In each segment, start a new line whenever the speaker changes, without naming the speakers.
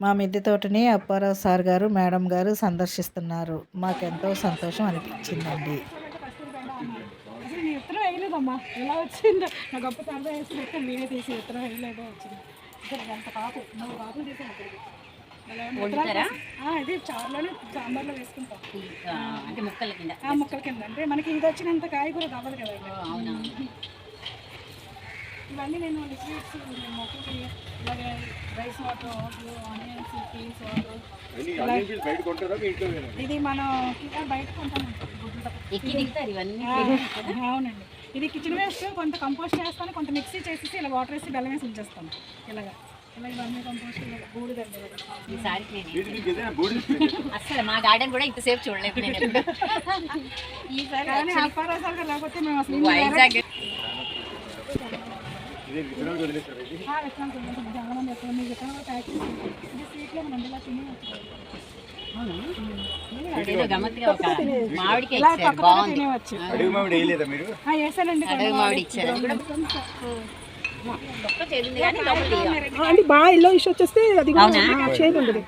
మా మిద్దె తోటని అప్పారావు సార్ గారు మేడం గారు సందర్శిస్తున్నారు. మాకెంతో సంతోషం అనిపించిందండి.
ఉత్తరం వేయలేదమ్మా ఎలా వచ్చిందో నా గొప్ప సరదా తీసి ఉత్తరం వేయలేదో వచ్చింది ఇక్కడ ఎంత మూడు తీసాను ఇది చారులోనే సాంబార్లో వేసుకుంటాం.
ఆ, అంటే ముక్కల కింద.
ఆ ముక్కల కింద. అంటే మనకి ఇది వచ్చినంత కాయ కూడా అవ్వదు కదా ఇవన్నీ నేను లిక్విడ్స్ మొక్కకి ఇలాగే rice water onions piece water. ఇది మనం బయట కొంటాం. అవునండి. ఇది కిచెన్ వేస్ట్ కొంత కంపోస్ట్ చేస్తాను కొంత మిక్సీ చేసేసి ఇలా వాటర్ వేసి బెల్లం వేసి ఉంచేస్తాను. ఇలాగా.
అసలు మా గార్డెన్ కూడా ఇంతసేపు చూడలేదు నేను. ఈసారి
లేకపోతే మేము అసలు
విత్తనాలు వదిలేస్తారు
చాలా మంది మీ విత్తనాలు ప్యాక్ చేసి ఇది స్వీట్లో మనం ఇలా తిని
అడుగు మామిడి వేయలేదా మీరు
వేసానండి
మామిడి ఇచ్చారు
బాగా ఇల్లో ఇష్యూ వచ్చేస్తే అది
అవునా?
చేదు ఉండదు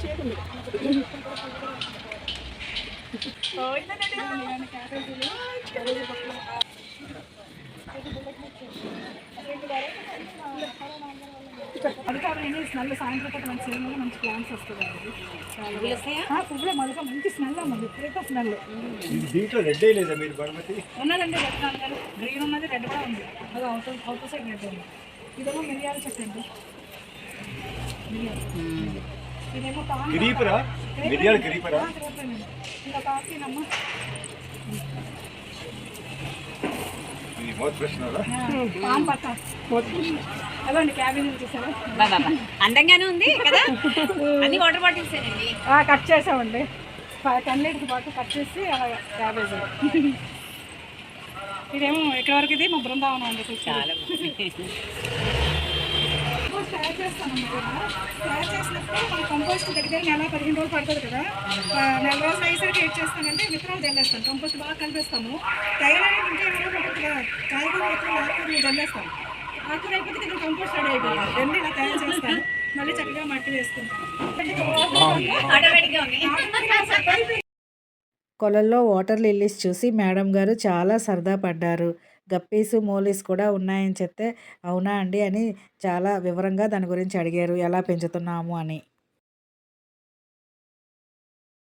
చేదు ఉండదు అది కావాలండి స్మెల్ సాయంత్రం పూట మంచి సేమ్ మంచి ప్లాంట్స్ వస్తుంది
పువ్వులు
మొదట మంచి స్మెల్ అమ్మది విపరీత స్మెల్.
ఇది దీంట్లో రెడ్ వేయలేదా మీరు బహుమతి
ఉన్నదండి రెడ్ కానీ గ్రీన్ ఉన్నది రెడ్ కూడా ఉంది. అది అవుట్ అవుట్ సైడ్ రెడ్ ఉంది. ఇదేమో మిరియాల చెట్టు అండి. మిరియాలు ఇదేమో
గిరీపరా? మిరియాల గిరీపరా?
ఇంకా కాఫీనమ్మా
అందంగానే ఉంది కదా? అన్ని వాటర్ బాటిల్స్
కట్ చేసామండి. లీటర్స్ బాటిల్ కట్ చేసి అలా క్యాబేజీ ఇదేమో ఎక్కడి వరకు ఇది మా బృందావనం అండి
చాలా
తయారు చేస్తానమ్మా తయారు చేసినప్పుడు మన కంపోస్ట్ దగ్గర నెల పదిహేను రోజులు పడుతుంది కదా. నెల రోజులు అయ్యేసరికి ఏం చేస్తానంటే విత్తనాలు జల్లేస్తాను కంపోస్ట్ బాగా కలిపేస్తాము తయారైన ఇంకా ఏమైనా ఉంటుంది కదా కాయగూర విత్తనాలు ఆకుకూరలు జల్లేస్తాను ఆకుకూర అయిపోతే ఇక్కడ కంపోస్ట్ రెడీ అయిపోయింది. రెండు ఇలా తయారు చేస్తాను. మళ్ళీ చక్కగా మట్టి వేసుకుంటాను.
ఆటోమేటిక్గా ఉంది
కొలల్లో వాటర్ లిల్లీస్ చూసి మేడం గారు చాలా సరదా పడ్డారు. గప్పీసు మోలీస్ కూడా ఉన్నాయని చెప్తే అవునా అండి అని చాలా వివరంగా దాని గురించి అడిగారు. ఎలా పెంచుతున్నాము అని.